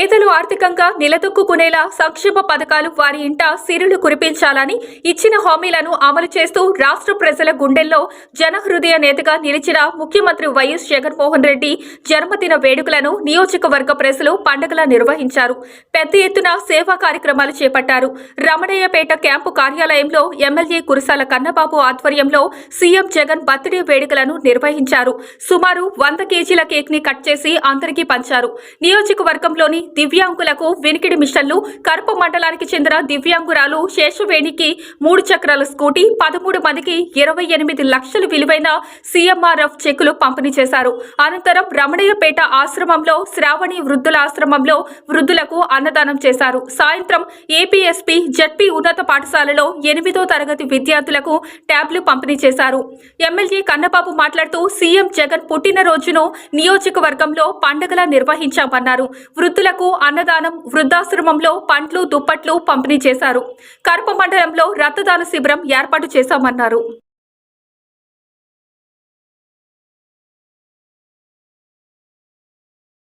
పేదలు ఆర్థికంగా నిలదొక్కునేలా సంక్షేమ పథకాలు వారి ఇంట సిరులు కురిపించాలని ఇచ్చిన హామీలను అమలు చేస్తూ రాష్ట్ర ప్రజల గుండెల్లో జనహృదయ నేతగా నిలిచిన ముఖ్యమంత్రి వైఎస్ జగన్మోహన్ రెడ్డి జన్మదిన వేడుకలను నియోజకవర్గ ప్రజలు పండుగలా నిర్వహించారు. పెద్ద ఎత్తున సేవా కార్యక్రమాలు చేపట్టారు. రమణయ్యపేట క్యాంపు కార్యాలయంలో ఎమ్మెల్యే కురసాల కన్నబాబు ఆధ్వర్యంలో సీఎం జగన్ బర్త్డే వేడుకలను నిర్వహించారు. సుమారు వంద కేజీల కేక్ని కట్ చేసి అందరికీ పంచారు. నియోజకవర్గంలోని దివ్యాంగులకు వినికిడి మిషన్లు కరుపు మండలానికి చెందిన దివ్యాంగురాలు శేషవేణికి మూడు చక్రాల స్కూటీ పదమూడు మందికి ఇరవై ఎనిమిది లక్షలు విలువైన సీఎంఆర్ఎఫ్ చెక్కులు పంపిణీ చేశారు. అనంతరం రమణయ్యపేట ఆశ్రమంలో శ్రావణి వృద్ధుల ఆశ్రమంలో వృద్ధులకు అన్నదానం చేశారు. సాయంత్రం ఏపీఎస్పీ జడ్పీ ఉన్నత పాఠశాలలో ఎనిమిదో తరగతి విద్యార్థులకు ట్యాబ్లు పంపిణీ చేశారు. ఎమ్మెల్యే కన్నబాబు మాట్లాడుతూ సీఎం జగన్ పుట్టినరోజును నియోజకవర్గంలో పండుగలా నిర్వహించామన్నారు. వృద్ధులకు అన్నదానం వృద్ధాశ్రమంలో పండ్లు దుప్పట్లు పంపిణీ చేశారు. కర్ప మండలంలో రక్తదాన శిబిరం ఏర్పాటు చేశామన్నారు.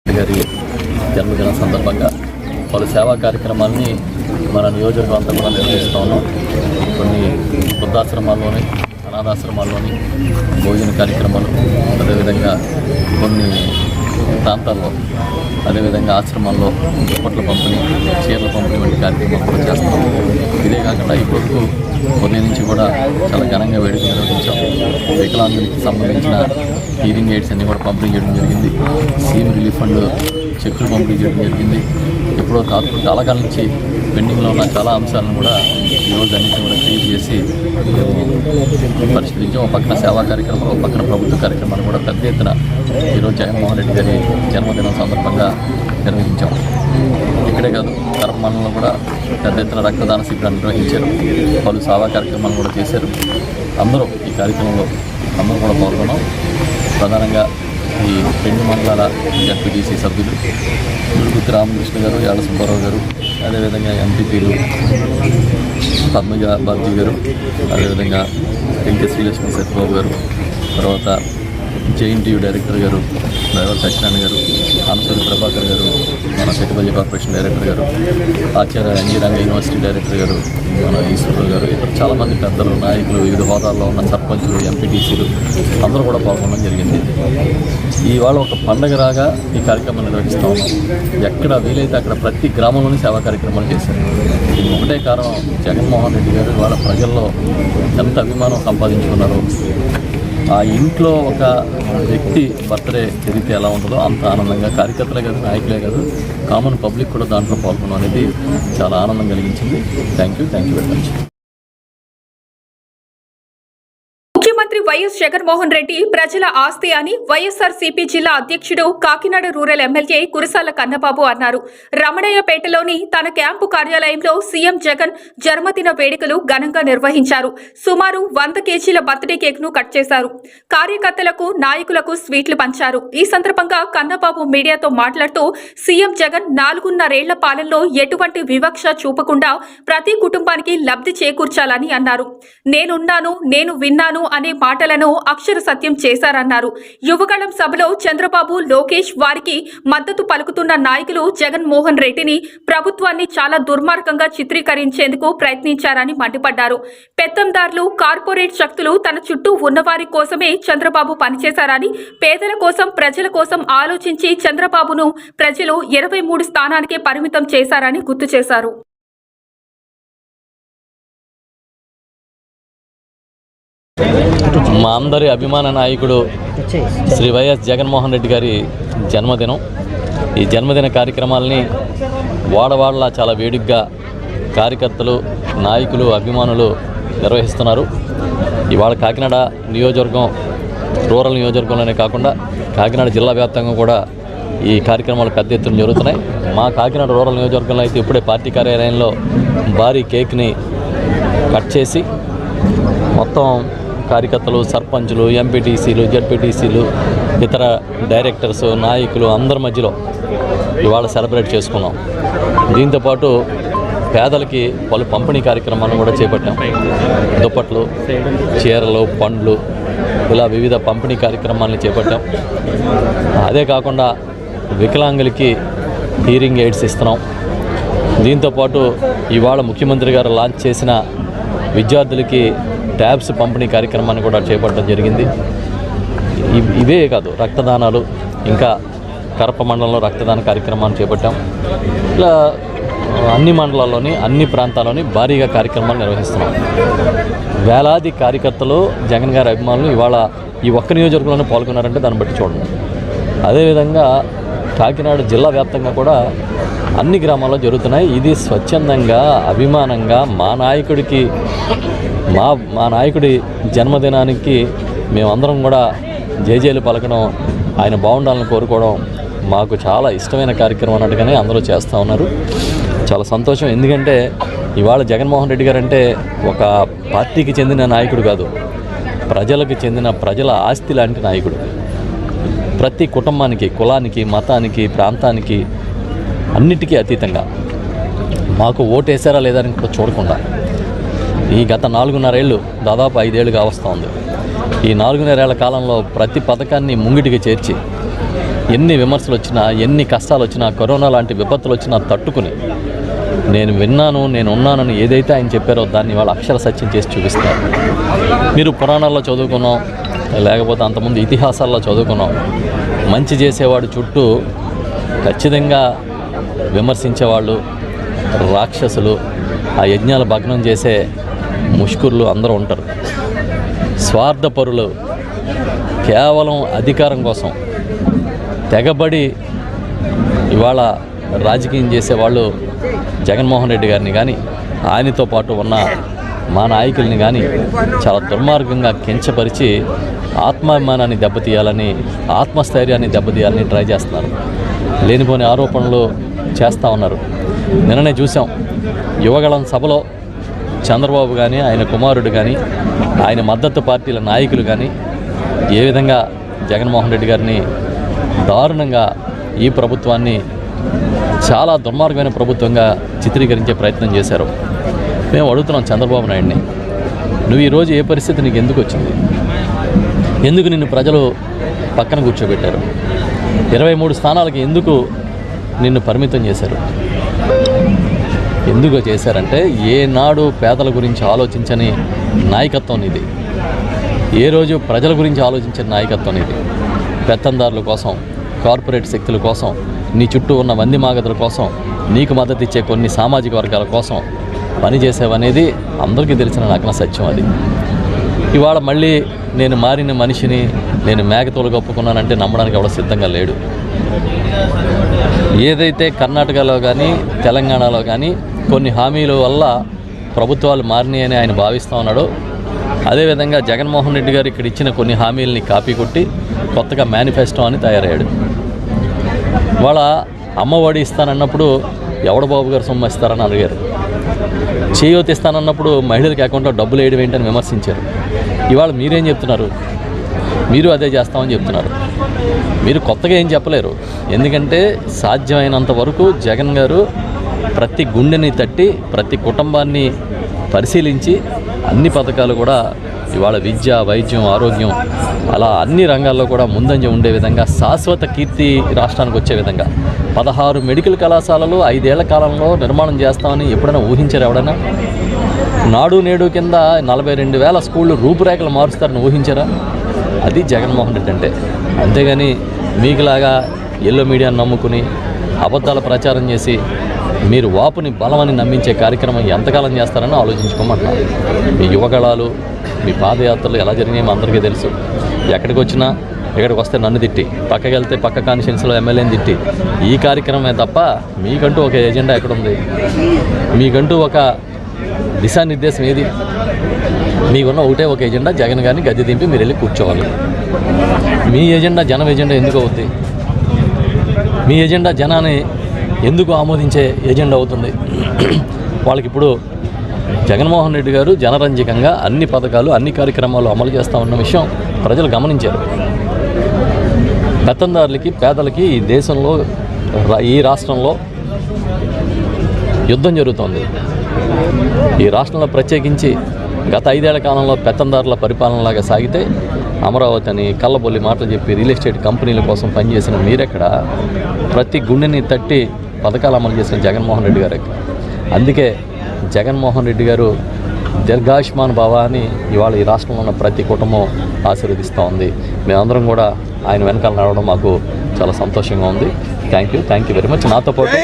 గారి జన్మదినం సందర్భంగా పలు సేవా కార్యక్రమాల్ని మన నియోజకవర్గం కూడా నిర్వహిస్తూ ఉన్నాం. కొన్ని వృద్ధాశ్రమాల్లోని అనాథాశ్రమాల్లోని భోజన కార్యక్రమాలు అదేవిధంగా కొన్ని ప్రాంతాల్లో అదేవిధంగా ఆశ్రమాల్లో దుప్పట్ల పంపిణీ చీరల పంపిణీ వంటి కార్యక్రమాలు కూడా చేస్తాం ఇదే కాకుండా ఇప్పటికు కొన్ని నుంచి కూడా చాలా ఘనంగా వేడుక నిర్వహించాం. వికలాంగులకి సంబంధించిన హీరింగ్ ఎయిడ్స్ అన్ని కూడా పంపిణీ చేయడం జరిగింది. సీమ్ రిలీఫ్ ఫండ్ చెక్కులు పంపిణీ చేయడం జరిగింది. ఎప్పుడో కాకుండా చాలా కాలం నుంచి పెండింగ్లో ఉన్న చాలా అంశాలను కూడా ఈరోజు అన్నింటినీ కూడా క్లీన్ చేసి పరిశీలించాం. ఒక పక్కన సేవా కార్యక్రమాలు ఒక పక్కన ప్రభుత్వ కార్యక్రమాలు కూడా పెద్ద ఎత్తున ఈరోజు జగన్మోహన్ రెడ్డి గారి జన్మదినం సందర్భంగా నిర్వహించాం. ఇక్కడే కాదు కర్మంలో కూడా పెద్ద ఎత్తున రక్తదాన శిబిరాలు నిర్వహించారు. పలు సేవా కార్యక్రమాలు కూడా చేశారు. అందరూ ఈ కార్యక్రమంలో అందరూ కూడా పాల్గొన్నాం. ప్రధానంగా ఈ రెండు మండలాల జడ్పీటీసీ సభ్యులు గురుగుత్తి రామకృష్ణ గారు యాడ సుబ్బారావు గారు అదేవిధంగా ఎంపీపీలు పద్మజ బాబ్జీ గారు అదేవిధంగా వెంకట శ్రీలక్ష్మి సత్యబాబు గారు తర్వాత JNTU director garu driver Satyanarayana garu Anasuri Prabhakar గారు మన పెట్టుబడి కార్పొరేషన్ డైరెక్టర్ గారు ఆచార్య అంజీరంగ యూనివర్సిటీ డైరెక్టర్ గారు మన ఈశ్వరరావు గారు ఇక్కడ చాలామంది పెద్దలు నాయకులు వివిధ హోదాల్లో ఉన్న సర్పంచులు ఎంపీటీసీలు అందరూ కూడా పాల్గొనడం జరిగింది. ఇవాళ ఒక పండగ రాగా ఈ కార్యక్రమం నిర్వహిస్తూ ఉన్నాం ఎక్కడ వీలైతే అక్కడ ప్రతి గ్రామంలోని సేవా కార్యక్రమాలు చేశారు. ఇది ఒకటే కారణం జగన్మోహన్ రెడ్డి గారు ఇవాళ ప్రజల్లో ఎంత అభిమానం సంపాదించుకున్నారో ఆ ఇంట్లో ఒక వ్యక్తి బర్త్డే జరిగితే ఎలా ఉంటుందో అంత ఆనందంగా కార్యకర్తలే కాదు నాయకులే కాదు కామన్ పబ్లిక్ కూడా దాంట్లో పాల్గొనడం అనేది చాలా ఆనందం కలిగించింది. Thank you thank you very much ముఖ్యమంత్రి వైఎస్ జగన్మోహన్ రెడ్డి ప్రజల ఆస్తి అని వైఎస్ఆర్ సిపి జిల్లా అధ్యక్షుడు కాకినాడ రూరల్ ఎమ్మెల్యే కురసాల కన్నబాబు అన్నారు. రమణయ్యపేటలోని తన క్యాంపు కార్యాలయంలో సీఎం జగన్ జన్మదిన వేడుకలు ఘనంగా నిర్వహించారు. సుమారు వంద కేజీల బర్త్డే కేక్ను కట్ చేశారు. కార్యకర్తలకు నాయకులకు స్వీట్లు పంచారు. ఈ సందర్భంగా కన్నబాబు మీడియాతో మాట్లాడుతూ సీఎం జగన్ నాలుగున్నరేళ్ళ పాలనలో ఎటువంటి వివక్ష చూపకుండా ప్రతి కుటుంబానికి లబ్ధి చేకూర్చాలని అన్నారు. నేనున్నాను నేను విన్నాను అనే మాటలను అక్షర సత్యం చేశారన్నారు. యువగళం సభలో చంద్రబాబు లోకేష్ వారికి మద్దతు పలుకుతున్న నాయకులు జగన్ మోహన్ రెడ్డిని ప్రభుత్వాన్ని చాలా దుర్మార్గంగా చిత్రీకరించేందుకు ప్రయత్నించారని మండిపడ్డారు. పెత్తందారులు కార్పొరేట్ శక్తులు తన చుట్టూ ఉన్నవారి కోసమే చంద్రబాబు పనిచేశారని పేదల కోసం ప్రజల కోసం ఆలోచించి చంద్రబాబును ప్రజలు ఇరవై మూడు స్థానానికే పరిమితం చేశారని గుర్తు చేశారు. మా అందరి అభిమాన నాయకుడు శ్రీ వైఎస్ జగన్మోహన్ రెడ్డి గారి జన్మదినం. ఈ జన్మదిన కార్యక్రమాలని వాడవాడలా చాలా వేడిగ్గా కార్యకర్తలు నాయకులు అభిమానులు నిర్వహిస్తున్నారు. ఇవాళ కాకినాడ నియోజకవర్గం రూరల్ నియోజకవర్గంలోనే కాకుండా కాకినాడ జిల్లా వ్యాప్తంగా కూడా ఈ కార్యక్రమాలు పెద్ద ఎత్తున జరుగుతున్నాయి. మా కాకినాడ రూరల్ నియోజకవర్గంలో అయితే ఇప్పుడే పార్టీ కార్యాలయంలో భారీ కేక్ని కట్ చేసి మొత్తం కార్యకర్తలు సర్పంచులు ఎంపీటీసీలు జడ్పీటీసీలు ఇతర డైరెక్టర్స్ నాయకులు అందరి మధ్యలో ఇవాళ సెలబ్రేట్ చేసుకున్నాం. దీంతోపాటు పేదలకి పలు పంపిణీ కార్యక్రమాలను కూడా చేపట్టాం. దుప్పట్లు చీరలు పండ్లు ఇలా వివిధ పంపిణీ కార్యక్రమాలను చేపట్టాం. అదే కాకుండా వికలాంగులకి హీరింగ్ ఎయిడ్స్ ఇస్తున్నాం. దీంతోపాటు ఇవాళ ముఖ్యమంత్రి గారు లాంచ్ చేసిన విద్యార్థులకి ట్యాబ్స్ పంపిణీ కార్యక్రమాన్ని కూడా చేపట్టడం జరిగింది. ఇ- ఇవే కాదు రక్తదానాలు ఇంకా కరప మండలంలో రక్తదాన కార్యక్రమాన్ని చేపట్టాం. ఇలా అన్ని మండలాల్లోని అన్ని ప్రాంతాల్లోని భారీగా కార్యక్రమాలు నిర్వహిస్తున్నాం. వేలాది కార్యకర్తలు జగన్ గారి అభిమానులు ఇవాళ ఈ ఒక్క నియోజకవర్గంలోనే పాల్గొన్నారంటే దాన్ని బట్టి చూడండి. అదేవిధంగా కాకినాడ జిల్లా వ్యాప్తంగా కూడా అన్ని గ్రామాల్లో జరుగుతున్నాయి. ఇది స్వచ్ఛందంగా అభిమానంగా మా నాయకుడికి మా మా నాయకుడి జన్మదినానికి మేమందరం కూడా జేజేలు పలకడం ఆయన బాగుండాలని కోరుకోవడం మాకు చాలా ఇష్టమైన కార్యక్రమం అన్నట్టుగానే అందరూ చేస్తూ ఉన్నారు. చాలా సంతోషం. ఎందుకంటే ఇవాళ జగన్మోహన్ రెడ్డి గారు అంటే ఒక పార్టీకి చెందిన నాయకుడు కాదు ప్రజలకు చెందిన ప్రజల ఆస్తి లాంటి నాయకుడు. ప్రతి కుటుంబానికి కులానికి మతానికి ప్రాంతానికి అన్నిటికీ అతీతంగా. మాకు ఓటేసారా లేదా అని కూడా చూడకుండా. ఈ గత నాలుగున్నరేళ్ళు దాదాపు ఐదేళ్ళుగా వస్తూ ఉంది. ఈ నాలుగున్నరేళ్ళ కాలంలో ప్రతి పథకాన్ని ముంగిటికి చేర్చి ఎన్ని విమర్శలు వచ్చినా ఎన్ని కష్టాలు వచ్చినా కరోనా లాంటి విపత్తులు వచ్చినా తట్టుకుని నేను విన్నాను నేను ఉన్నానని ఏదైతే ఆయన చెప్పారో దాన్ని వాళ్ళు అక్షర సత్యం చేసి చూపిస్తారు. మీరు పురాణాల్లో చదువుకున్నాం లేకపోతే అంతకుముందు ఇతిహాసాల్లో చదువుకున్నాం. మంచి చేసేవాడు చుట్టూ ఖచ్చితంగా విమర్శించేవాళ్ళు రాక్షసులు ఆ యజ్ఞాలు భగ్నం చేసే ముష్కరులు అందరూ ఉంటారు. స్వార్థపరులు కేవలం అధికారం కోసం తెగబడి ఇవాళ రాజకీయం చేసేవాళ్ళు జగన్మోహన్ రెడ్డి గారిని కానీ ఆయనతో పాటు ఉన్న మా నాయకుల్ని కానీ చాలా దుర్మార్గంగా కించపరిచి ఆత్మాభిమానాన్ని దెబ్బతీయాలని ఆత్మస్థైర్యాన్ని దెబ్బతీయాలని ట్రై చేస్తున్నారు. లేనిపోని ఆరోపణలు చేస్తూ ఉన్నారు. నిన్ననే చూసాం యువగళం సభలో చంద్రబాబు కానీ ఆయన కుమారుడు కానీ ఆయన మద్దతు పార్టీల నాయకులు కానీ ఏ విధంగా జగన్మోహన్ రెడ్డి గారిని దారుణంగా ఈ ప్రభుత్వాన్ని చాలా దుర్మార్గమైన ప్రభుత్వంగా చిత్రీకరించే ప్రయత్నం చేశారు. మేము అడుగుతున్నాం చంద్రబాబు నాయుడిని నువ్వు ఈరోజు ఏ పరిస్థితి నీకు ఎందుకు వచ్చింది? ఎందుకు నిన్ను ప్రజలు పక్కన కూర్చోబెట్టారు? ఇరవై మూడు స్థానాలకి ఎందుకు నిన్ను పరిమితం చేశారు? ఎందుకు చేశారంటే ఏనాడు పేదల గురించి ఆలోచించని నాయకత్వం ఇది. ఏ రోజు ప్రజల గురించి ఆలోచించిన నాయకత్వం ఇది. పెత్తందారుల కోసం కార్పొరేట్ శక్తుల కోసం నీ చుట్టూ ఉన్న మంది మాగదుల కోసం నీకు మద్దతు ఇచ్చే కొన్ని సామాజిక వర్గాల కోసం పనిచేసేవనేది అందరికీ తెలిసిన నగ్న సత్యం అది. ఇవాళ మళ్ళీ నేను మారిన మనిషిని నేను మేకతోలు కప్పుకున్నానంటే నమ్మడానికి ఎవడ సిద్ధంగా లేడు. ఏదైతే కర్ణాటకలో కానీ తెలంగాణలో కానీ కొన్ని హామీల వల్ల ప్రభుత్వాలు మారినాయని ఆయన భావిస్తూ ఉన్నాడో. అదేవిధంగా జగన్మోహన్ రెడ్డి గారు ఇక్కడ ఇచ్చిన కొన్ని హామీలని కాపీ కొట్టి కొత్తగా మేనిఫెస్టో అని తయారయ్యాడు. వాళ్ళ అమ్మఒడి ఇస్తానన్నప్పుడు ఎవడ బాబు గారు సొమ్ము ఇస్తారని అడిగారు. చేయూత ఇస్తానన్నప్పుడు మహిళలకి అకౌంట్లో డబ్బులు వేయడం ఏంటని విమర్శించారు. ఇవాళ మీరేం చెప్తున్నారు? మీరు అదే చేస్తామని చెప్తున్నారు. మీరు కొత్తగా ఏం చెప్పలేరు. ఎందుకంటే సాధ్యమైనంత వరకు జగన్ గారు ప్రతి గుండెని తట్టి ప్రతి కుటుంబాన్ని పరిశీలించి అన్ని పథకాలు కూడా ఇవాళ విద్య వైద్యం ఆరోగ్యం అలా అన్ని రంగాల్లో కూడా ముందంజ ఉండే విధంగా శాశ్వత కీర్తి రాష్ట్రానికి వచ్చే విధంగా. పదహారు మెడికల్ కళాశాలలు ఐదేళ్ళ కాలంలో నిర్మాణం చేస్తామని ఎప్పుడైనా ఊహించారు ఎవడైనా నాడు నేడు కింద నలభై రెండు వేల స్కూళ్ళు రూపురేఖలు మారుస్తారని ఊహించారా? అది జగన్మోహన్ రెడ్డి అంటే. అంతేగాని మీకులాగా ఎల్లో మీడియాను నమ్ముకుని అబద్ధాల ప్రచారం చేసి మీరు వాపుని బలమని నమ్మించే కార్యక్రమం ఎంతకాలం చేస్తారని ఆలోచించుకోమంటున్నారు మీ యువగళాలు మీ పాదయాత్రలు ఎలా జరిగినాయో మా అందరికీ తెలుసు. ఎక్కడికి వచ్చినా ఇక్కడికి వస్తే నన్ను తిట్టి పక్కకి వెళ్తే పక్క కాన్స్టిట్యున్సీలో ఎమ్మెల్యేని తిట్టి ఈ కార్యక్రమమే తప్ప మీకంటూ ఒక ఎజెండా ఎక్కడుంది? మీకంటూ ఒక దిశానిర్దేశం ఏది? మీకున్న ఒకటే ఒక ఎజెండా జగన్ గారిని గద్దె దింపి మీరు వెళ్ళి కూర్చోవాలి. మీ ఎజెండా జనం ఎజెండా ఎందుకు అవుద్ది? మీ ఎజెండా జనాన్ని ఎందుకు ఆమోదించే ఏజెండా అవుతుంది? వాళ్ళకి ఇప్పుడు జగన్మోహన్ రెడ్డి గారు జనరంజకంగా అన్ని పథకాలు అన్ని కార్యక్రమాలు అమలు చేస్తూ ఉన్న విషయం ప్రజలు గమనించారు. పెత్తందారులకి పేదలకి ఈ దేశంలో ఈ రాష్ట్రంలో యుద్ధం జరుగుతోంది. ఈ రాష్ట్రంలో ప్రత్యేకించి గత ఐదేళ్ళ కాలంలో పెత్తందారుల పరిపాలనలాగా సాగితే అమరావతి అని కళ్ళబొల్లి మాటలు చెప్పి రియల్ ఎస్టేట్ కంపెనీల కోసం పనిచేసిన మీరెక్కడ? ప్రతి గుండెని తట్టి పథకాలు అమలు చేసిన జగన్మోహన్ రెడ్డి గారు. అందుకే జగన్మోహన్ రెడ్డి గారు దీర్ఘాయుష్మాన్ భవ అని ఇవాళ ఈ రాష్ట్రంలో ఉన్న ప్రతి కుటుంబం ఆశీర్వదిస్తూ ఉంది. మేమందరం కూడా ఆయన వెనకాల నడవడం మాకు చాలా సంతోషంగా ఉంది. Thank you thank you very much నాతో పాటు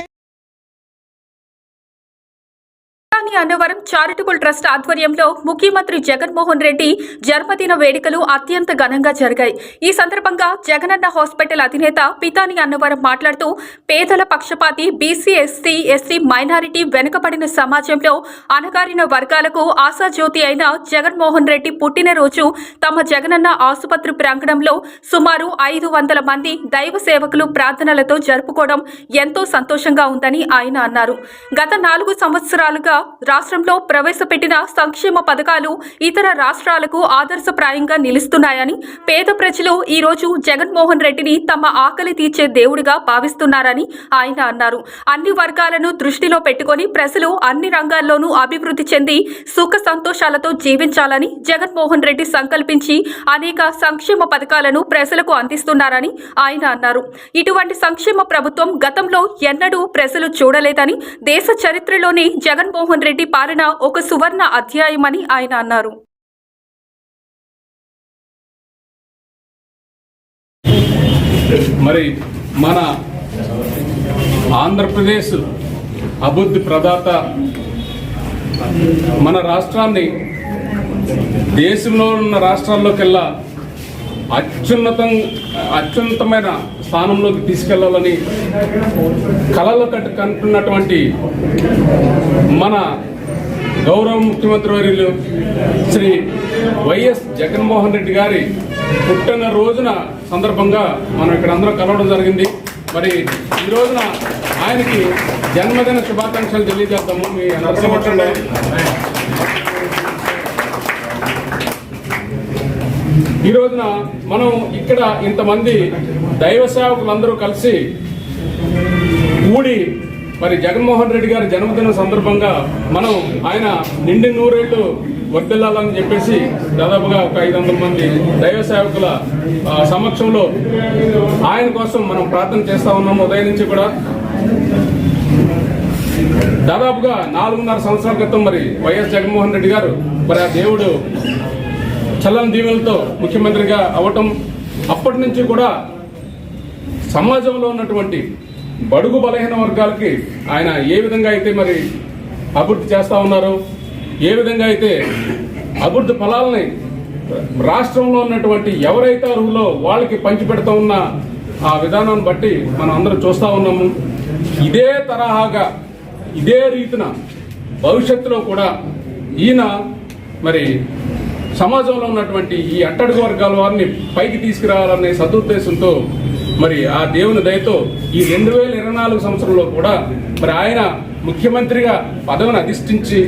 అన్నవరం చారిటబుల్ ట్రస్ట్ ఆధ్వర్యంలో ముఖ్యమంత్రి జగన్మోహన్ రెడ్డి జన్మదిన వేడుకలు అత్యంత ఘనంగా జరిగాయి. ఈ సందర్భంగా జగనన్న హాస్పిటల్ అధినేత పితాని అన్నవరం మాట్లాడుతూ పేదల పక్షపాతి బీసీ ఎస్సీ ఎస్సీ మైనారిటీ వెనుకబడిన సమాజంలో అణగారిన వర్గాలకు ఆశాజ్యోతి అయిన జగన్మోహన్ రెడ్డి పుట్టినరోజు తమ జగనన్న ఆసుపత్రి ప్రాంగణంలో సుమారు ఐదు వందల మంది దైవ సేవకులు ప్రార్థనలతో జరుపుకోవడం ఎంతో సంతోషంగా ఉందని ఆయన అన్నారు. గత నాలుగు సంవత్సరాలుగా రాష్ట్రంలో ప్రవేశపెట్టిన సంక్షేమ పథకాలు ఇతర రాష్ట్రాలకు ఆదర్శప్రాయంగా నిలుస్తున్నాయని పేద ప్రజలు ఈరోజు జగన్మోహన్ రెడ్డిని తమ ఆకలి తీర్చే దేవుడిగా భావిస్తున్నారని ఆయన అన్నారు. అన్ని వర్గాలను దృష్టిలో పెట్టుకొని ప్రజలు అన్ని రంగాల్లోనూ అభివృద్ధి చెంది సుఖ సంతోషాలతో జీవించాలని జగన్మోహన్ రెడ్డి సంకల్పించి అనేక సంక్షేమ పథకాలను ప్రజలకు అందిస్తున్నారని ఆయన అన్నారు. ఇటువంటి సంక్షేమ ప్రభుత్వం గతంలో ఎన్నడూ ప్రజలు చూడలేదని దేశ చరిత్రలోనే జగన్మోహన్ రెడ్డి పాలన ఒక సువర్ణ అధ్యాయమని ఆయన అన్నారు. మరి మన ఆంధ్రప్రదేశ్ అభివృద్ధి ప్రదాత మన రాష్ట్రాన్ని దేశంలో ఉన్న రాష్ట్రాల్లోకెల్లా అత్యున్నతం అత్యున్నతమైన స్థానంలోకి తీసుకెళ్ళాలని కళలు కట్టు కంటున్నటువంటి మన గౌరవ ముఖ్యమంత్రి వర్యులు శ్రీ వైఎస్ జగన్మోహన్ రెడ్డి గారి పుట్టిన రోజున సందర్భంగా మనం ఇక్కడ అందరం కలవడం జరిగింది. మరి ఈ రోజున ఆయనకి జన్మదిన శుభాకాంక్షలు తెలియజేస్తాము మీ నరసింహండి ఈ రోజున మనం ఇక్కడ ఇంతమంది దైవ సేవకులందరూ కలిసి కూడి మరి జగన్మోహన్ రెడ్డి గారి జన్మదిన సందర్భంగా మనం ఆయన నిండి నూరేళ్ళు వర్దిల్లాలని చెప్పేసి దాదాపుగా ఒక ఐదు వందల మంది దైవ సేవకుల సమక్షంలో ఆయన కోసం మనం ప్రార్థన చేస్తా ఉన్నాము ఉదయం నుంచి కూడా. దాదాపుగా నాలుగున్నర సంవత్సరాల క్రితం మరి వైఎస్ జగన్మోహన్ రెడ్డి గారు మరి ఆ దేవుడు చల్లని దీవులతో ముఖ్యమంత్రిగా అవ్వటం అప్పటి నుంచి కూడా సమాజంలో ఉన్నటువంటి బడుగు బలహీన వర్గాలకి ఆయన ఏ విధంగా అయితే మరి అభివృద్ధి చేస్తా ఉన్నారు ఏ విధంగా అయితే అభివృద్ధి ఫలాలని రాష్ట్రంలో ఉన్నటువంటి ఎవరైతే అర్హులో వాళ్ళకి పంచిపెడతా ఉన్న ఆ విధానాన్ని బట్టి మనం అందరం చూస్తూ ఉన్నాము. ఇదే తరహాగా ఇదే రీతిన భవిష్యత్తులో కూడా ఈయన మరి సమాజంలో ఉన్నటువంటి ఈ అట్టడుగు వర్గాల వారిని పైకి తీసుకురావాలనే సదుద్దేశంతో మరి ఆ దేవుని దయతో ఈ రెండు వేల ఇరవై నాలుగు సంవత్సరంలో కూడా మరి ఆయన ముఖ్యమంత్రిగా పదవిని అధిష్ఠించి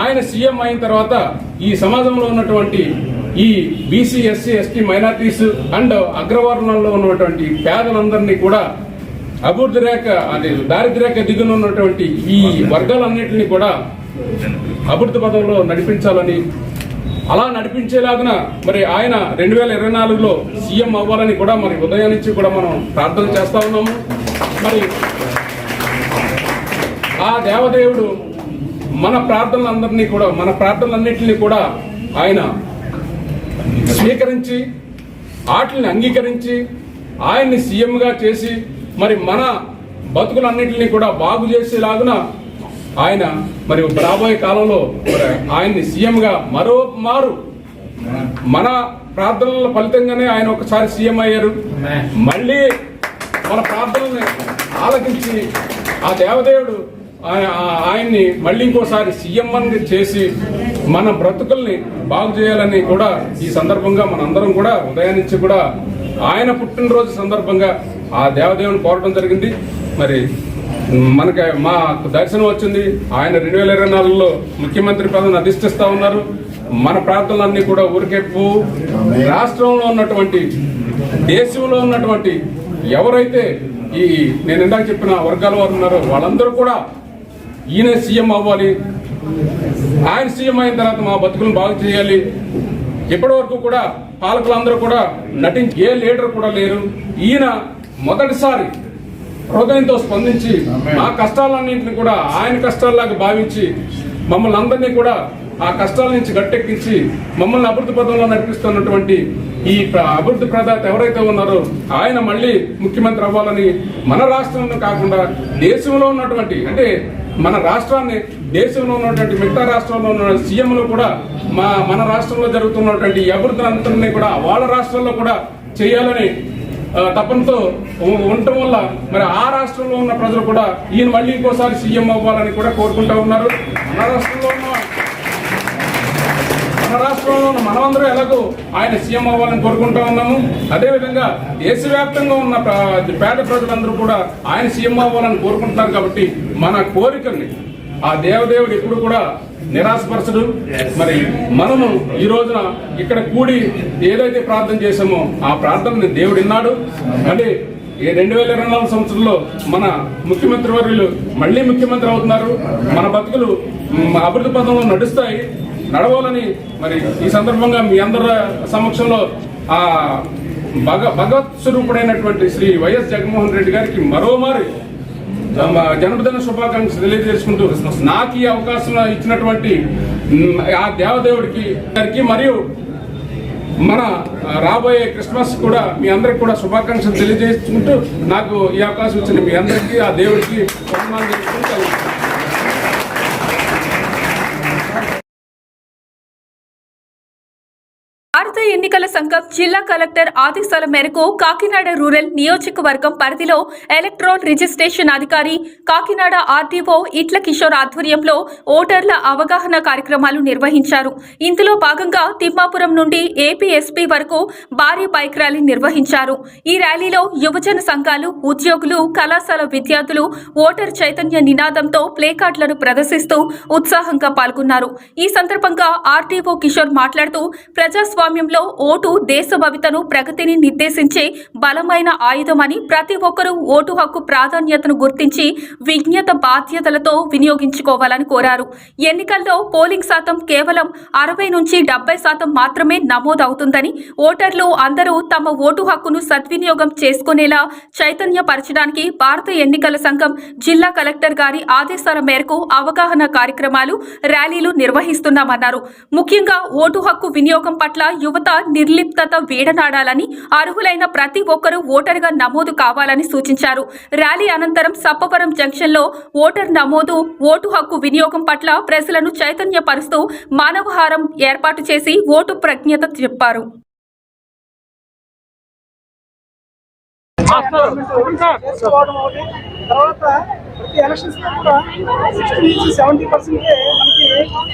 ఆయన సీఎం అయిన తర్వాత ఈ సమాజంలో ఉన్నటువంటి ఈ BC SC ST minorities and అగ్రవర్ణంలో ఉన్నటువంటి పేదలందరినీ కూడా అభివృద్ధి రేఖ అదే దారిద్ర్య దిగున ఉన్నటువంటి ఈ వర్గాలన్నింటినీ కూడా అభివృద్ధి పదంలో నడిపించాలని అలా నడిపించేలాగున మరి ఆయన రెండు వేల ఇరవై నాలుగులో సీఎం అవ్వాలని కూడా మరి ఉదయం నుంచి కూడా మనం ప్రార్థన చేస్తా ఉన్నాము. మరి ఆ దేవదేవుడు మన ప్రార్థనలందరినీ కూడా మన ప్రార్థనలన్నింటినీ కూడా ఆయన స్వీకరించి వాటిని అంగీకరించి ఆయన్ని సీఎంగా చేసి మరి మన బతుకులన్నింటినీ కూడా బాగు చేసేలాగున ఆయన మరి రాబోయే కాలంలో ఆయన్ని సీఎంగా మరో మారు. మన ప్రార్థనల ఫలితంగానే ఆయన ఒకసారి సీఎం అయ్యారు. మళ్ళీ మన ప్రార్థనల్ని ఆలకించి ఆ దేవదేవుడు ఆయన్ని మళ్ళీ ఇంకోసారి సీఎం చేసి మన బ్రతుకుల్ని బాగు చేయాలని కూడా ఈ సందర్భంగా మనందరం కూడా ఉదయాన్నించి కూడా ఆయన పుట్టినరోజు సందర్భంగా ఆ దేవదేవుని కోరడం జరిగింది. మరి మనకి మా దర్శనం వచ్చింది. ఆయన రెండు వేల ఇరవై నాలుగులో ముఖ్యమంత్రి పదవిని అధిష్టిస్తా ఉన్నారు. మన ప్రార్థనలన్నీ కూడా ఊరికెప్పు రాష్ట్రంలో ఉన్నటువంటి దేశంలో ఉన్నటువంటి ఎవరైతే ఈ నేను ఇందాక చెప్పిన వర్గాల వారు ఉన్నారో వాళ్ళందరూ కూడా ఈయన సీఎం అవ్వాలి. ఆయన సీఎం అయిన తర్వాత మా బతుకులను బాగు చేయాలి. ఇప్పటి వరకు కూడా పాలకులందరూ కూడా నటించి ఏ లీడర్ కూడా లేరు. ఈయన మొదటిసారి హృదయంతో స్పందించి మా కష్టాలన్నింటిని కూడా ఆయన కష్టాల్లాగా భావించి మమ్మల్ని అందరినీ కూడా ఆ కష్టాల నుంచి గట్టెక్కించి మమ్మల్ని అభివృద్ధి పదంలో నడిపిస్తున్నటువంటి ఈ అభివృద్ధి ప్రదాత ఎవరైతే ఉన్నారో ఆయన మళ్ళీ ముఖ్యమంత్రి అవ్వాలని మన రాష్ట్రంలో కాకుండా దేశంలో ఉన్నటువంటి అంటే మన రాష్ట్రాన్ని దేశంలో ఉన్నటువంటి మిగతా రాష్ట్రంలో ఉన్న సీఎంలు కూడా మా మన రాష్ట్రంలో జరుగుతున్నటువంటి అభివృద్ధి అంతటినీ కూడా వాళ్ళ రాష్ట్రంలో కూడా చేయాలని తపనతో ఉండటం వల్ల మరి ఆ రాష్ట్రంలో ఉన్న ప్రజలు కూడా ఈయన మళ్ళీ ఇంకోసారి సీఎం అవ్వాలని కూడా కోరుకుంటా ఉన్నారు. మన రాష్ట్రంలో ఉన్న మన రాష్ట్రంలో ఉన్న మనమందరూ ఎలాగో ఆయన సీఎం అవ్వాలని కోరుకుంటా ఉన్నాము. అదేవిధంగా దేశవ్యాప్తంగా ఉన్న పేద ప్రజలందరూ కూడా ఆయన సీఎం అవ్వాలని కోరుకుంటున్నారు కాబట్టి మన కోరికల్ని ఆ దేవదేవుడు ఎప్పుడు కూడా నిరాశపరచడు. మరి మనము ఈ రోజున ఇక్కడ కూడి ఏదైతే ప్రార్థన చేశామో ఆ ప్రార్థనని దేవుడు విన్నాడు. అంటే ఈ రెండు వేల ఇరవై నాలుగు సంవత్సరంలో మన ముఖ్యమంత్రి వర్యులు మళ్ళీ ముఖ్యమంత్రి అవుతున్నారు. మన బతుకులు అభివృద్ధి పథంలో నడుస్తాయి. నడవాలని మరి ఈ సందర్భంగా మీ అందరి సమక్షంలో ఆ భగ భగవత్ స్వరూపుడైనటువంటి శ్రీ వైఎస్ జగన్మోహన్ రెడ్డి గారికి మరోమారి జన్మదిన శుభాకాంక్షలు తెలియజేసుకుంటూ నాకు ఈ అవకాశం ఇచ్చినటువంటి ఆ దేవదేవుడికి గారికి మరియు మన రాబోయే క్రిస్మస్ కూడా మీ అందరికి కూడా శుభాకాంక్షలు తెలియజేసుకుంటూ నాకు ఈ అవకాశం ఇచ్చిన మీ అందరికీ ఆ దేవుడికి ఎన్నికల సంఘం జిల్లా కలెక్టర్ ఆదేశాల మేరకు కాకినాడ రూరల్ నియోజకవర్గం పరిధిలో ఎలక్ట్రాన్ రిజిస్ట్రేషన్ అధికారి కాకినాడ ఆర్డీఓ ఇట్ల కిషోర్ ఆధ్వర్యంలో ఓటర్ల అవగాహన కార్యక్రమాలు నిర్వహించారు. ఇందులో భాగంగా తిమ్మాపురం నుండి ఏపీఎస్పీ వరకు భారీ బైక్ ర్యాలీ నిర్వహించారు. ఈ ర్యాలీలో యువజన సంఘాలు ఉద్యోగులు కళాశాల విద్యార్థులు ఓటర్ చైతన్య నినాదంతో ప్లేకార్డులను ప్రదర్శిస్తూ ఉత్సాహంగా పాల్గొన్నారు. ఈ సందర్భంగా ఆర్డీఓ కిషోర్ మాట్లాడుతూ ప్రజాస్వామ్యంలో ఓటు దేశ భవితను ప్రగతిని నిర్దేశించే బలమైన ఆయుధమని ప్రతి ఒక్కరూ ఓటు హక్కు ప్రాధాన్యతను గుర్తించి విజ్ఞత బాధ్యతలతో వినియోగించుకోవాలని కోరారు. ఎన్నికల్లో పోలింగ్ శాతం కేవలం అరవై నుంచి డెబ్బై శాతం మాత్రమే నమోదవుతుందని ఓటర్లు అందరూ తమ ఓటు హక్కును సద్వినియోగం చేసుకునేలా చైతన్యపరచడానికి భారత ఎన్నికల సంఘం జిల్లా కలెక్టర్ గారి ఆదేశాల మేరకు అవగాహన కార్యక్రమాలు ర్యాలీలు నిర్వహిస్తున్నామన్నారు. ముఖ్యంగా ఓటు హక్కు వినియోగం పట్ల యువత నిర్లిప్తత వీడనాడాలని అర్హులైన ప్రతి ఒక్కరూ ఓటరుగా నమోదు కావాలని సూచించారు. ర్యాలీ అనంతరం సప్పవరం జంక్షన్లో ఓటర్ నమోదు ఓటు హక్కు వినియోగం పట్ల ప్రజలను చైతన్యపరుస్తూ మానవహారం ఏర్పాటు చేసి ఓటు ప్రజ్ఞత చెప్పారు. తర్వాత ప్రతి ఎలక్షన్స్లో కూడా సిక్స్టీ నుంచి సెవెంటీ పర్సెంట్ మనకి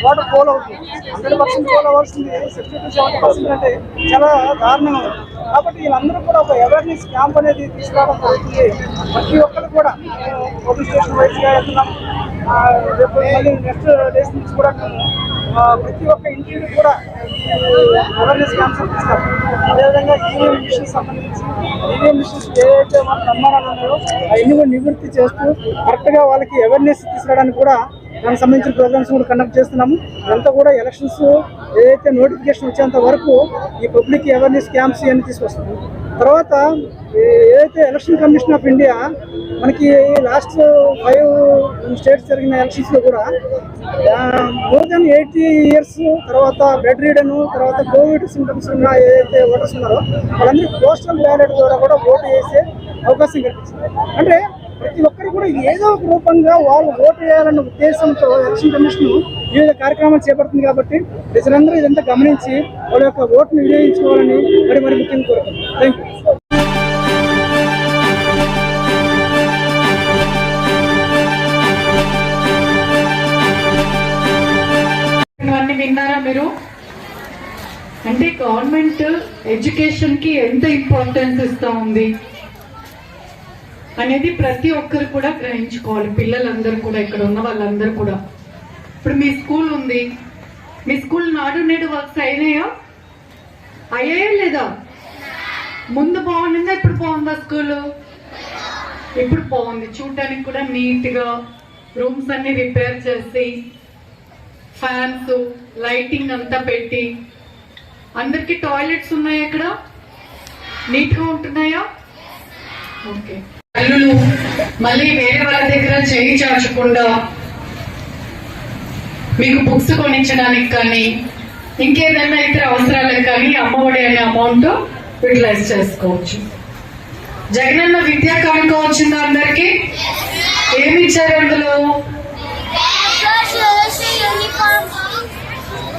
వాటర్ పోల్ అవుతుంది. హండ్రెడ్ పర్సెంట్ పోల్ అవ్వాల్సింది సిక్స్టీ టు సెవెంటీ పర్సెంట్ అంటే చాలా దారుణంగా ఉంది. కాబట్టి వీళ్ళందరూ కూడా ఒక అవేర్నెస్ క్యాంప్ అనేది తీసుకురావడం జరుగుతుంది. ప్రతి ఒక్కరు కూడా పోలీస్ స్టేషన్ వైజ్గా వెళ్తున్నాం. రేపు మళ్ళీ నెక్స్ట్ డేస్ నుంచి కూడా ప్రతి ఒక్క ఇంటికి కూడా అవేర్నెస్ క్యాంప్స్ తీస్తాం అదేవిధంగా ఈవీఎం మిషన్ సంబంధించి ఈవీఎం మిషన్స్ ఏదైతే మన అనుమానాలు ఉన్నాయో అవన్నీ కూడా నివృత్తి చేస్తూ కరెక్ట్గా వాళ్ళకి అవేర్నెస్ తీసుకురావడానికి కూడా దానికి సంబంధించిన ప్రోగ్రామ్స్ కూడా కండక్ట్ చేస్తున్నాము. అంతా కూడా ఎలక్షన్స్ ఏదైతే నోటిఫికేషన్ వచ్చేంత వరకు ఈ పబ్లిక్ అవేర్నెస్ క్యాంప్స్ ఇవన్నీ తీసుకొస్తాము తర్వాత ఏదైతే ఎలక్షన్ కమిషన్ ఆఫ్ ఇండియా మనకి లాస్ట్ ఫైవ్ స్టేట్స్ జరిగిన ఎలక్షన్స్లో కూడా మోర్ దెన్ ఎయిటీ ఇయర్స్ తర్వాత బెడ్ రీడన్ తర్వాత కోవిడ్ సింటమ్స్ ఉన్న ఏదైతే ఓటర్స్ ఉన్నారో వాళ్ళందరూ పోస్టల్ బ్యాలెట్ ద్వారా కూడా ఓటు వేసే అవకాశం కల్పించింది అంటే ప్రతి ఒక్కరు కూడా ఏదో ఒక రూపంగా వాళ్ళు ఓటు వేయాలన్న ఉద్దేశంతో ఎలక్షన్ కమిషన్ వివిధ కార్యక్రమాలు చేపడుతుంది కాబట్టి ప్రజలందరూ ఇదంతా గమనించి వాళ్ళ యొక్క ఓటును వినియోగించుకోవాలని మరి మరి ముఖ్యంగా కోరుకుంటున్నాను థ్యాంక్ యూ విన్నారా మీరు? అంటే గవర్నమెంట్ ఎడ్యుకేషన్కి ఎంత ఇంపార్టెన్స్ ఇస్తా ఉంది? అనేది ప్రతి ఒక్కరు కూడా గ్రహించుకోవాలి. పిల్లలందరూ కూడా ఇక్కడ ఉన్న వాళ్ళందరూ కూడా. ఇప్పుడు మీ స్కూల్ ఉంది. మీ స్కూల్ నాడు నేడు వర్క్స్ అయినాయా? అయ్యాయా లేదా? ముందు బాగుండిందా? ఇప్పుడు బాగుందా స్కూల్? ఇప్పుడు బాగుంది. చూడటానికి కూడా నీట్గా రూమ్స్ అన్ని రిపేర్ చేసి ఫ్యాన్స్ లైటింగ్ అంతా పెట్టి. అందరికి టాయిలెట్స్ ఉన్నాయా ఇక్కడ? నీట్గా ఉంటున్నాయా? ఓకే. తల్లులు మళ్ళీ వేరే వాళ్ళ దగ్గర చేయి చాచకుండా మీకు బుక్స్ కొనించడానికి కానీ ఇంకేదైనా ఇతర అవసరాలకు కానీ అమ్మఒడి అనే అమౌంట్ యూటిలైజ్ చేసుకోవచ్చు. జగనన్న విద్యా కానుక వచ్చిందా అందరికి? ఏమి ఇచ్చారు అందులో?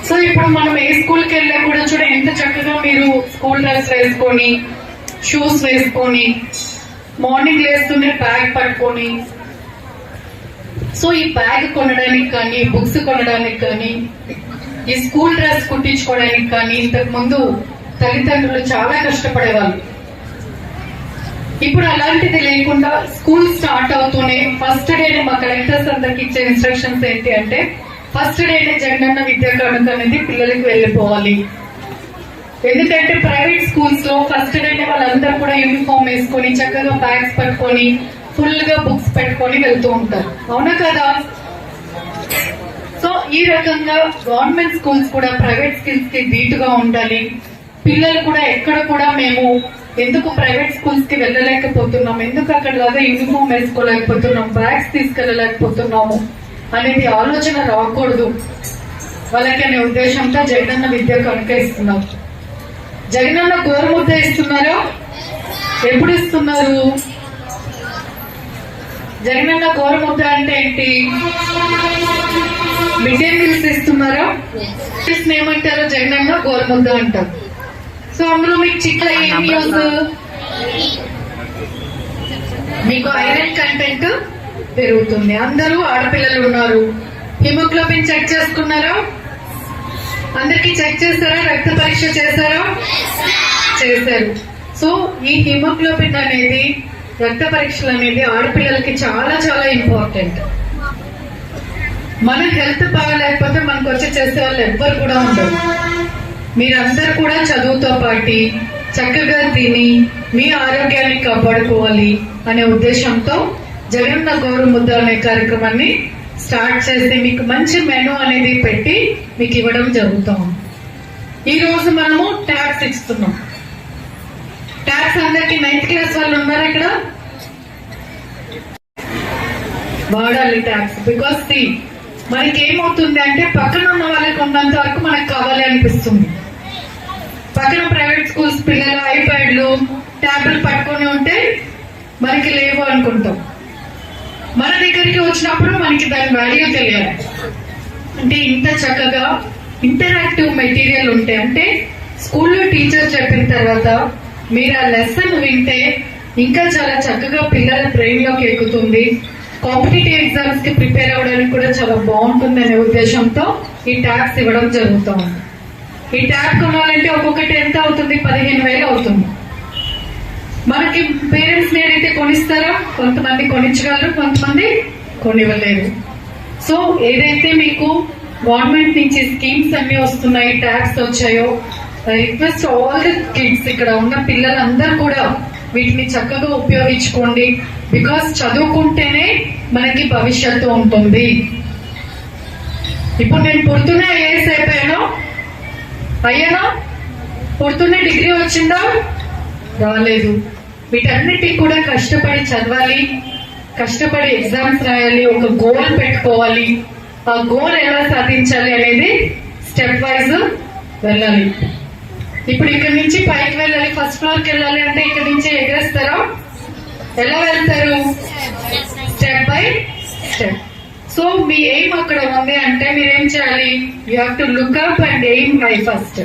సో ఇప్పుడు మనం ఏ స్కూల్కి వెళ్ళా కూడా చూడ ఎంత చక్కగా మీరు స్కూల్ డ్రెస్ వేసుకొని షూస్ వేసుకొని మార్నింగ్ లేస్తూనే బ్యాగ్ పట్టుకొని సో ఈ బ్యాగ్ కొనడానికి కానీ బుక్స్ కొనడానికి కానీ ఈ స్కూల్ డ్రెస్ కుట్టించుకోవడానికి కానీ ఇంతకు ముందు తల్లిదండ్రులు చాలా కష్టపడేవాళ్ళు. ఇప్పుడు అలాంటిది లేకుండా స్కూల్ స్టార్ట్ అవుతూనే ఫస్ట్ డే మా కలెక్టర్స్ అందరికి ఇచ్చే ఇన్స్ట్రక్షన్స్ ఏంటి అంటే ఫస్ట్ డే జగనన్న విద్యా కానుక అనేది పిల్లలకి వెళ్ళిపోవాలి. ఎందుకంటే ప్రైవేట్ స్కూల్స్లో ఫస్ట్ డే వాళ్ళందరూ కూడా యూనిఫామ్ వేసుకొని చక్కగా బ్యాగ్స్ పట్టుకొని ఫుల్గా బుక్స్ పెట్టుకొని వెళ్తూ ఉంటారు. అవునా కదా? సో ఈ రకంగా గవర్నమెంట్ స్కూల్స్ కూడా ప్రైవేట్ స్కూల్స్కి ధీటుగా ఉండాలి. పిల్లలు కూడా ఎక్కడ కూడా మేము ఎందుకు ప్రైవేట్ స్కూల్స్కి వెళ్ళలేకపోతున్నాం? ఎందుకు అక్కడ లాగా యూనిఫామ్ వేసుకోలేకపోతున్నాం? బ్యాగ్స్ తీసుకెళ్ళలేకపోతున్నాము? అనేది ఆలోచన రాకూడదు. వాళ్ళకి అనే ఉద్దేశంతో జగనన్న విద్య కనుక ఇస్తున్నాం జగనన్న గోరుముద్ద ఇస్తున్నారా? ఎప్పుడు ఇస్తున్నారు? జగనన్న గోరుముద్ద అంటే ఏంటి? మిడ్ డే మీల్స్ ఇస్తున్నారా? మీల్స్ ఏమంటారు? జగనన్న గోరుముద్ద అంటారు. సో అందులో మీకు చిక్కల ఏం యూస్ మీకు ఐరన్ కంటెంట్ పెరుగుతుంది. అందరూ ఆడపిల్లలు ఉన్నారు. హిమోగ్లోబిన్ చెక్ చేసుకున్నారా? అందరికి చెక్ చేస్తారా? రక్త పరీక్ష చేస్తారా? చేశారు సో ఈ హిమోగ్లోబిన్ అనేది రక్త పరీక్షలు అనేది ఆడపిల్లలకి చాలా చాలా ఇంపార్టెంట్ మన హెల్త్ బాగాలేకపోతే మనకు వచ్చి చేసే వాళ్ళు ఎవ్వరు కూడా ఉండరు. మీరందరూ కూడా చదువుతో పాటి చక్కగా తిని మీ ఆరోగ్యాన్ని కాపాడుకోవాలి అనే ఉద్దేశంతో జగన్న గౌరవ ముద్ద అనే కార్యక్రమాన్ని స్టార్ట్ చేసి మీకు మంచి మెను అనేది పెట్టి మీకు ఇవ్వడం జరుగుతాం. ఈ రోజు మనము ట్యాక్స్ ఇస్తున్నాం. ట్యాక్స్ అందరికి నైన్త్ క్లాస్ వాళ్ళు ఉన్నారు ఇక్కడ? వాడాలి ట్యాక్స్ బికాస్ ది మనకి ఏమవుతుంది అంటే పక్కన ఉన్న వాళ్ళకి ఉన్నంత వరకు మనకు కావాలి అనిపిస్తుంది. పక్కన ప్రైవేట్ స్కూల్స్ పిల్లలు ఐప్యాడ్లు ట్యాబ్లు పట్టుకొని ఉంటే మనకి లేవు అనుకుంటాం. మన దగ్గరికి వచ్చినప్పుడు మనకి దాని వాల్యూ తెలియాలి అంటే ఇంత చక్కగా ఇంటరాక్టివ్ మెటీరియల్ ఉంటే అంటే స్కూల్లో టీచర్ చెప్పిన తర్వాత మీరు ఆ లెసన్ వింటే ఇంకా చాలా చక్కగా పిల్లల బ్రెయిన్లోకి ఎక్కుతుంది. కాంపిటేటివ్ ఎగ్జామ్స్కి ప్రిపేర్ అవ్వడానికి కూడా చాలా బాగుంటుంది అనే ఉద్దేశంతో ఈ ట్యాబ్స్ ఇవ్వడం జరుగుతుంది. ఈ ట్యాబ్ కొనాలంటే ఒక్కొక్కటి ఎంత అవుతుంది? పదిహేను వేలు అవుతుంది. మనకి పేరెంట్స్ నేనైతే కొనిస్తారా? కొంతమంది కొనించగలరు కొంతమంది కొనివ్వలేరు. సో ఏదైతే మీకు గవర్నమెంట్ నుంచి స్కీమ్స్ అన్ని వస్తున్నాయి ట్యాక్స్ వచ్చాయో రిక్వెస్ట్ ఆల్ ద కిడ్స్ ఇక్కడ ఉన్న పిల్లలందరూ కూడా వీటిని చక్కగా ఉపయోగించుకోండి. బికాస్ చదువుకుంటేనే మనకి భవిష్యత్తు ఉంటుంది. ఇప్పుడు నేను పుడుతూనే ఐఏఎస్ అయిపోయాను. అయ్యానా? పుడుతూనే డిగ్రీ వచ్చిందా? రాలేదు. వీటన్నిటికి కూడా కష్టపడి చదవాలి కష్టపడి ఎగ్జామ్స్ రాయాలి ఒక గోల్ పెట్టుకోవాలి. ఆ గోల్ ఎలా సాధించాలి అనేది స్టెప్ వైజ్ వెళ్ళాలి. ఇప్పుడు ఇక్కడ నుంచి పైకి వెళ్ళాలి ఫస్ట్ ఫ్లోర్కి వెళ్ళాలి అంటే ఇక్కడ నుంచి ఎగరేస్తారా? ఎలా వెళ్తారు? స్టెప్ బై స్టెప్ సో మీ ఎయిమ్ అక్కడ ఉంది అంటే మీరేం ఏం చేయాలి? You have to look up and aim by first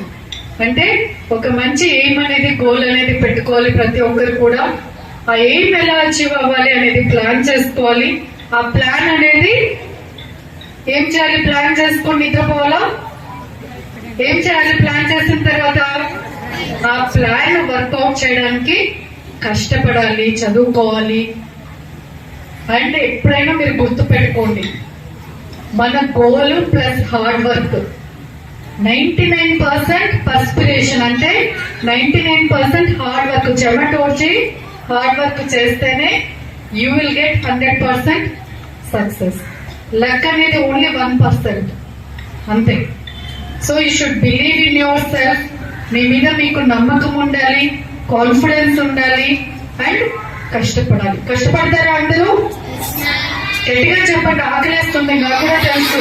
అంటే ఒక మంచి ఎయిమ్ అనేది గోల్ అనేది పెట్టుకోవాలి ప్రతి ఒక్కరు కూడా. ఆ ఎయిమ్ ఎలా అచీవ్ అవ్వాలి అనేది ప్లాన్ చేసుకోవాలి. ఆ ప్లాన్ అనేది ఏం చేయాలి? ప్లాన్ చేసుకొని నిద్రపోవాలా? ఏం చేయాలి? ప్లాన్ చేసిన తర్వాత ఆ ప్లాన్ వర్కౌట్ చేయడానికి కష్టపడాలి చదువుకోవాలి. అండ్ ఎప్పుడైనా మీరు గుర్తు పెట్టుకోండి మన goal plus hard work ninety nine percent perspiration అంటే ninety nine percent hard work చెమటోడ్చి hard work చేస్తేనే you will get hundred percent success luck అనేది ఓన్లీ వన్ పర్సెంట్ అంతే. So you should believe in yourself మీ మీద మీకు నమ్మకం ఉండాలి confidence ఉండాలి and కష్టపడాలి. కష్టపడతారా అందరూ? గట్టిగా చెప్పండి ఆకలేస్తుంది నాకు కూడా తెలుసు.